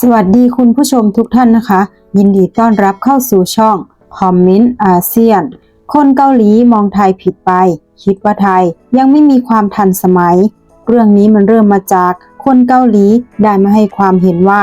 สวัสดีคุณผู้ชมทุกท่านนะคะ ยินดีต้อนรับเข้าสู่ช่องคอมเมนต์อาเซียน คนเกาหลีมองไทยผิดไป คิดว่าไทยยังไม่มีความทันสมัย เรื่องนี้มันเริ่มมาจากคนเกาหลีได้มาให้ความเห็นว่า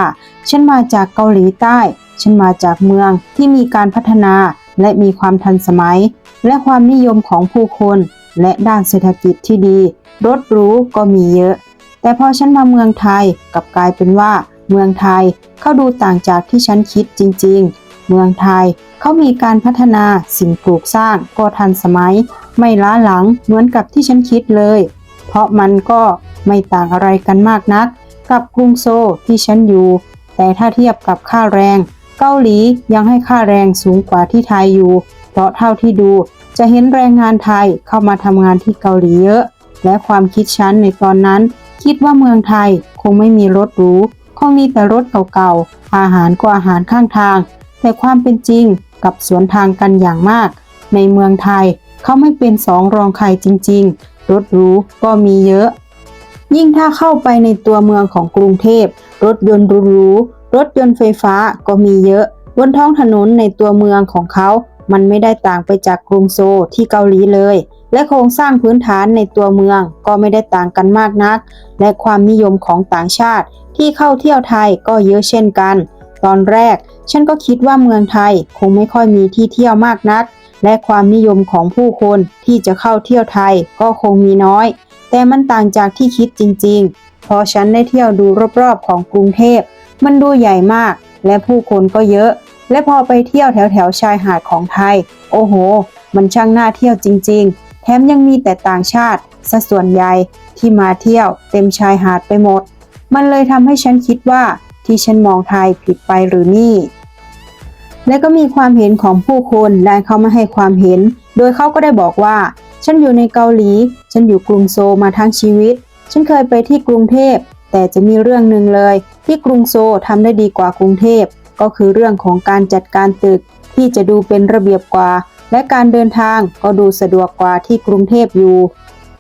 ฉันมาจากเกาหลีใต้ ฉันมาจากเมืองที่มีการพัฒนาและมีความทันสมัย และความนิยมของผู้คน และด้านเศรษฐกิจที่ดี รถรูก็มีเยอะ แต่พอฉันมาเมืองไทยกลับกลายเป็นว่า เมืองไทยเขาดูต่างจากที่ฉันคิดจริง ๆ เมืองไทยเขามีการพัฒนาสิ่งปลูกสร้างก็ทันสมัย ไม่ล้าหลังเหมือนกับที่ฉันคิดเลย เพราะมันก็ไม่ต่างอะไรกันมากนัก กับกรุงโซลที่ฉันอยู่ แต่ถ้าเทียบกับค่าแรง เกาหลียังให้ค่าแรงสูงกว่าที่ไทยอยู่ เพราะเท่าที่ดูจะเห็นแรงงานไทยเข้ามาทำงานที่เกาหลีเยอะ และความคิดฉันในตอนนั้น คิดว่าเมืองไทยคงไม่มีรถหรู คงมีแต่รถเก่าๆ อาหารก็อาหารข้างทาง แต่ความเป็นจริงกับสวนทางกันอย่างมาก ในเมืองไทยเขาไม่เป็นสองรองใครจริงๆ รถหรูก็มีเยอะ ยิ่งถ้าเข้าไปในตัวเมืองของกรุงเทพ รถยนต์หรูๆรถยนต์ไฟฟ้าก็มีเยอะบนท้องถนนในตัวเมืองของเขา มันไม่ได้ต่างไปจากกรุงโซลที่เกาหลีเลย และโครงสร้างพื้นฐานในตัวเมืองก็ไม่ได้ต่างกันมากนัก และความนิยมของต่างชาติที่เข้าเที่ยวไทยก็เยอะเช่นกัน ตอนแรก ฉันก็คิดว่าเมืองไทยคงไม่ค่อยมีที่เที่ยวมากนัก และความนิยมของผู้คนที่จะเข้าเที่ยวไทยก็คงมีน้อย แต่มันต่างจากที่คิดจริง ๆ พอฉันได้เที่ยวดูรอบๆของกรุงเทพ มันดูใหญ่มาก และผู้คนก็เยอะ และพอไปเที่ยวแถวๆชายหาดของไทย โอ้โห มันช่างน่าเที่ยวจริง ๆ แถมยังมีแต่ต่างชาติซะส่วนใหญ่ที่มาเที่ยวเต็มชายหาดไปหมด มันเลยทำให้ฉันคิดว่าที่ฉันมองไทยผิดไปหรือนี่ และก็มีความเห็นของผู้คนได้เข้ามาให้ความเห็น โดยเขาก็ได้บอกว่า ฉันอยู่ในเกาหลี ฉันอยู่กรุงโซมาทั้งชีวิต ฉันเคยไปที่กรุงเทพ แต่จะมีเรื่องหนึ่งเลย ที่กรุงโซทำได้ดีกว่ากรุงเทพ ก็คือเรื่องของการจัดการตึกที่จะดูเป็นระเบียบกว่า และการเดินทางก็ดูสะดวกกว่าที่กรุงเทพอยู่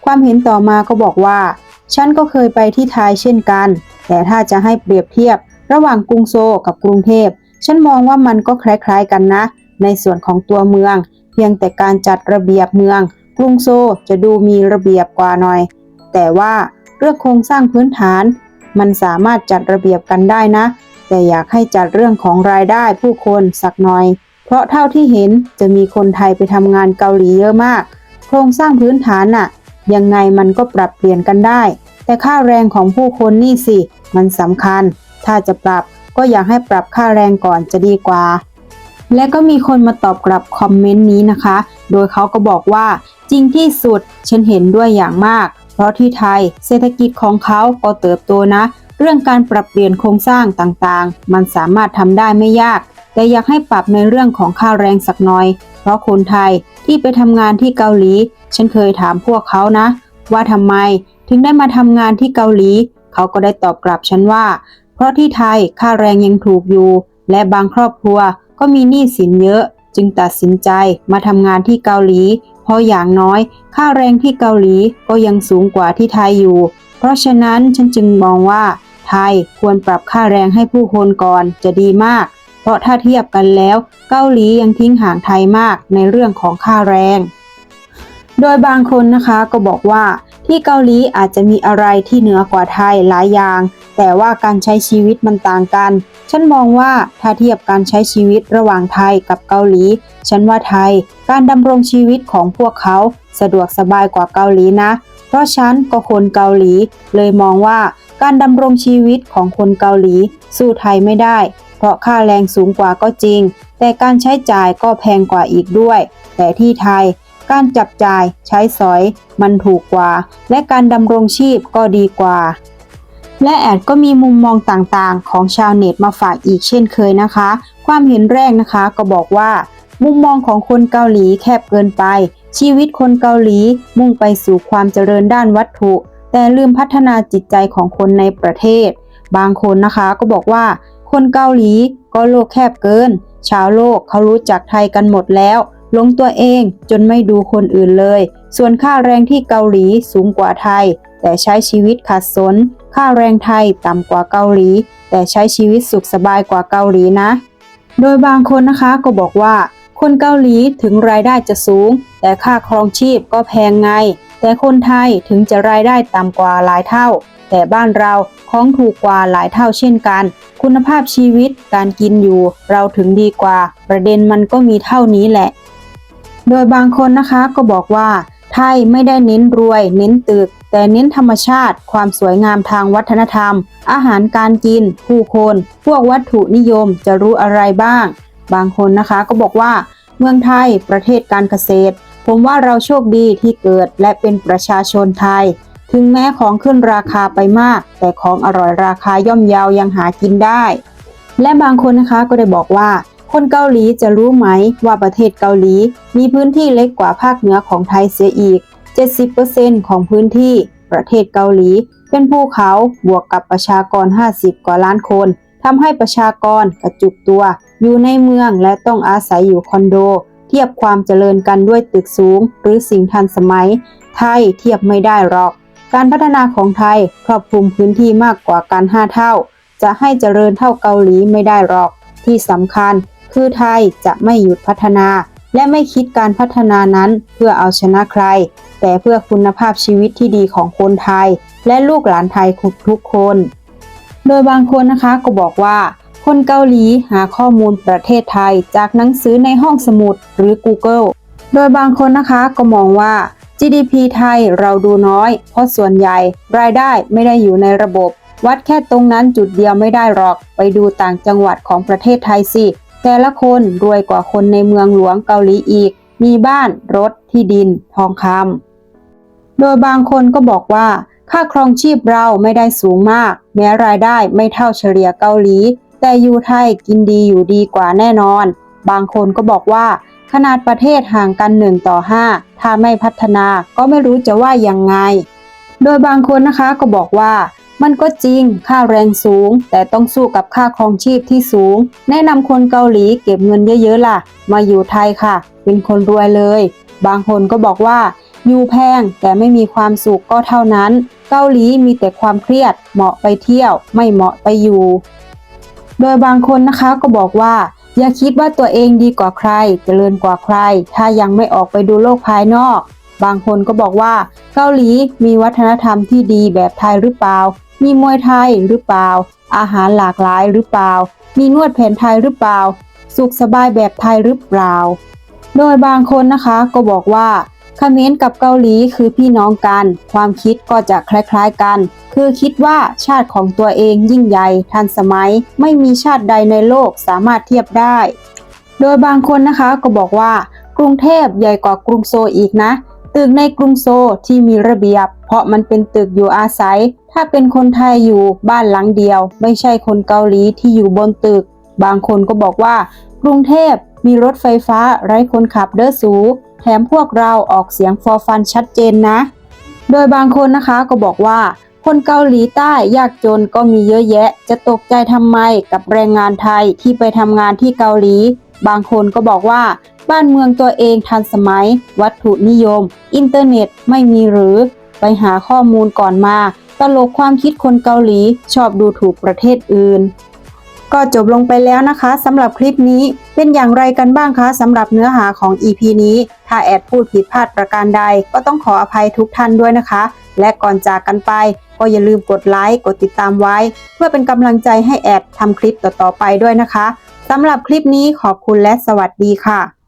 ความเห็นต่อมาก็บอกว่า ฉันก็เคยไปที่ไทยเช่นกัน แต่ถ้าจะให้เปรียบเทียบ ระหว่างกรุงโซลกับกรุงเทพ ฉันมองว่ามันก็คล้ายๆกันนะ ในส่วนของตัวเมือง เพียงแต่การจัดระเบียบเมือง กรุงโซลจะดูมีระเบียบกว่าหน่อย แต่ว่าเรื่องโครงสร้างพื้นฐาน มันสามารถจัดระเบียบกันได้นะ แต่อยากให้จัดเรื่องของรายได้ผู้คนสักหน่อย เพราะเท่าที่เห็นจะมีคนไทยไปทำงานเกาหลีเยอะมาก โครงสร้างพื้นฐานน่ะ ยังไงมันก็ปรับเปลี่ยนกันได้ แต่ค่าแรงของผู้คนนี่สิ มันสำคัญ ถ้าจะปรับก็อยากให้ปรับค่าแรงก่อนจะดีกว่า และก็มีคนมาตอบกลับคอมเมนต์นี้นะคะ โดยเขาก็บอกว่าจริงที่สุดฉันเห็นด้วยอย่างมาก เพราะที่ไทยเศรษฐกิจของเขาก็เติบโตนะ เรื่องการปรับเปลี่ยนโครงสร้างต่างๆ มันสามารถทำได้ไม่ยาก แต่อยากให้ปรับในเรื่องของค่าแรงสักหน่อย เพราะคนไทยที่ไปทำงานที่เกาหลี ฉันเคยถามพวกเขานะ ว่าทำไมถึงได้มาทำงานที่เกาหลี เขาก็ได้ตอบกลับฉันว่า เพราะที่ไทยค่าแรงยังถูกอยู่ และบางครอบครัวก็มีหนี้สินเยอะ จึงตัดสินใจมาทำงานที่เกาหลี เพราะอย่างน้อย ค่าแรงที่เกาหลีก็ยังสูงกว่าที่ไทยอยู่ เพราะฉะนั้นฉันจึงมองว่า ไทยควรปรับค่าแรงให้ผู้คนก่อนจะดีมาก เพราะถ้าเทียบกันแล้ว เกาหลียังทิ้งห่างไทยมากในเรื่องของค่าแรง โดยบางคนนะคะก็บอกว่าที่เกาหลีอาจจะมีอะไรที่เหนือกว่าไทยหลายอย่าง แต่ว่าการใช้ชีวิตมันต่างกัน ฉันมองว่าถ้าเทียบการใช้ชีวิตระหว่างไทยกับเกาหลี ฉันว่าไทย การดำรงชีวิตของพวกเขาสะดวกสบายกว่าเกาหลีนะ เพราะฉันก็คนเกาหลี เลยมองว่าการดำรงชีวิตของคนเกาหลี สู้ไทยไม่ได้ เพราะค่าแรงสูงกว่าก็จริง แต่การใช้จ่ายก็แพงกว่าอีกด้วย แต่ที่ไทย การจับจ่ายใช้สอย มันถูกกว่า และการดำรงชีพก็ดีกว่า และแอดก็มีมุมมองต่างๆ ของชาวเน็ตมาฝากอีกเช่นเคยนะคะ ความเห็นแรกนะคะก็บอกว่า มุมมองของคนเกาหลีแคบเกินไป ชีวิตคนเกาหลีมุ่งไปสู่ความเจริญด้านวัตถุ แต่ลืมพัฒนาจิตใจของคนในประเทศ บางคนนะคะก็บอกว่า คนเกาหลีก็โลกแคบเกิน ชาวโลกเขารู้จักไทยกันหมดแล้วลงตัวเองจนไม่ดูคนอื่นเลย ส่วนค่าแรงที่เกาหลีสูงกว่าไทย แต่ใช้ชีวิตขัดสน ค่าแรงไทยต่ำกว่าเกาหลี แต่ใช้ชีวิตสุขสบายกว่าเกาหลีนะ โดยบางคนนะคะก็บอกว่า คนเกาหลีถึงรายได้จะสูง แต่ค่าครองชีพก็แพงไง แต่คนไทยถึงจะรายได้ต่ำกว่าหลายเท่า แต่บ้านเรา ของถูกกว่าหลายเท่าเช่นกัน คุณภาพชีวิตการกินอยู่ เราถึงดีกว่า ประเด็นมันก็มีเท่านี้แหละ โดยบางคนนะคะก็บอกว่า ไทยไม่ได้เน้นรวย เน้นตึก แต่เน้นธรรมชาติ ความสวยงามทางวัฒนธรรม อาหารการกิน ผู้คน พวกวัตถุนิยมจะรู้อะไรบ้าง บางคนนะคะก็บอกว่า เมืองไทยประเทศการเกษตร ผมว่าเราโชคดีที่เกิดและเป็นประชาชนไทย ถึงแม้ของขึ้นราคาไปมาก แต่ของอร่อยราคาย่อมเยาวยังหากินได้ และบางคนนะคะก็ได้บอกว่า คนเกาหลีจะรู้ไหมว่าประเทศเกาหลี มีพื้นที่เล็กกว่าภาคเหนือของไทยเสียอีก 70%ของพื้นที่ประเทศเกาหลี เป็นภูเขาบวกกับประชากร 50 กว่าล้านคนทำให้ประชากรกระจุกตัว อยู่ในเมืองและต้องอาศัยอยู่คอนโด เทียบความเจริญกันด้วยตึกสูง หรือสิ่งทันสมัย ไทยเทียบไม่ได้หรอก การพัฒนาของไทยครอบคลุมพื้นที่มากกว่ากัน5เท่า จะให้เจริญเท่าเกาหลีไม่ได้หรอก ที่สำคัญ คือไทยจะไม่หยุดพัฒนา และไม่คิดการพัฒนานั้นเพื่อเอาชนะใคร แต่เพื่อคุณภาพชีวิตที่ดีของคนไทย และลูกหลานไทยทุกคน โดยบางคนนะคะก็บอกว่า คนเกาหลีหาข้อมูลประเทศไทยจากหนังสือในห้องสมุดหรือ Google โดยบางคนนะคะก็มองว่า GDP ไทยเราดูน้อย เพราะส่วนใหญ่ รายได้ไม่ได้อยู่ในระบบ วัดแค่ตรงนั้นจุดเดียวไม่ได้หรอก ไปดูต่างจังหวัดของประเทศไทยสิ แต่ละคนรวยกว่าคนในเมืองหลวงเกาหลีอีก มีบ้านรถที่ดิน ทองคำโดยบางคนก็บอกว่า ค่าครองชีพเราไม่ได้สูงมาก แม้รายได้ไม่เท่าเฉลี่ยเกาหลี แต่อยู่ไทยกินดีอยู่ดีกว่าแน่นอน บางคนก็บอกว่า ขนาดประเทศห่างกัน1ต่อ5ถ้าไม่พัฒนาก็ไม่รู้จะว่ายังไง โดยบางคนนะคะก็บอกว่ามันก็จริง ค่าแรงสูง แต่ต้องสู้กับค่าครองชีพที่สูง แนะนำคนเกาหลีเก็บเงินเยอะๆล่ะ มาอยู่ไทยค่ะ เป็นคนรวยเลย บางคนก็บอกว่า อยู่แพงแต่ไม่มีความสุขก็เท่านั้น เกาหลีมีแต่ความเครียด เหมาะไปเที่ยว ไม่เหมาะไปอยู่ โดยบางคนนะคะก็บอกว่า อย่าคิดว่าตัวเองดีกว่าใคร เจริญกว่าใคร ถ้ายังไม่ออกไปดูโลกภายนอก บางคนก็บอกว่า เกาหลีมีวัฒนธรรมที่ดีแบบไทยหรือเปล่า มีมวยไทยหรือเปล่า อาหารหลากหลายหรือเปล่า มีนวดแผนไทยหรือเปล่า สุขสบายแบบไทยหรือเปล่า โดยบางคนนะคะก็บอกว่าเขมรกับเกาหลีคือพี่น้องกัน ความคิดก็จะคล้ายๆกัน คือคิดว่าชาติของตัวเองยิ่งใหญ่ทันสมัย ไม่มีชาติใดในโลกสามารถเทียบได้ โดยบางคนนะคะก็บอกว่ากรุงเทพใหญ่กว่ากรุงโซอีกนะ ตึกในกรุงโซที่มีระเบียบ เพราะมันเป็นตึกอยู่อาศัย ถ้าเป็นคนไทยอยู่บ้านหลังเดียว ไม่ใช่คนเกาหลีที่อยู่บนตึก บางคนก็บอกว่ากรุงเทพมีรถไฟฟ้าไร้คนขับเด้อสูแถมพวกเราออกเสียงฟอร์ฟันชัดเจนนะ โดยบางคนนะคะก็บอกว่า คนเกาหลีใต้ยากจนก็มีเยอะแยะ จะตกใจทำไมกับแรงงานไทยที่ไปทำงานที่เกาหลี บางคนก็บอกว่า บ้านเมืองตัวเองทันสมัย วัตถุนิยม อินเทอร์เน็ตไม่มีหรือ ไปหาข้อมูลก่อนมา ตลกความคิดคนเกาหลีชอบดูถูกประเทศอื่น ก็จบลงไปแล้วนะคะสำหรับคลิปนี้เป็นอย่างไรกันบ้างคะสำหรับเนื้อหาของ EP นี้ ถ้าแอดพูดผิดพลาดประการใดก็ต้องขออภัยทุกท่านด้วยนะคะ และก่อนจากกันไป ก็อย่าลืมกดไลค์กดติดตามไว้ เพื่อเป็นกำลังใจให้แอดทำคลิปต่อๆไปด้วยนะคะสำหรับคลิปนี้ขอบคุณและสวัสดีค่ะ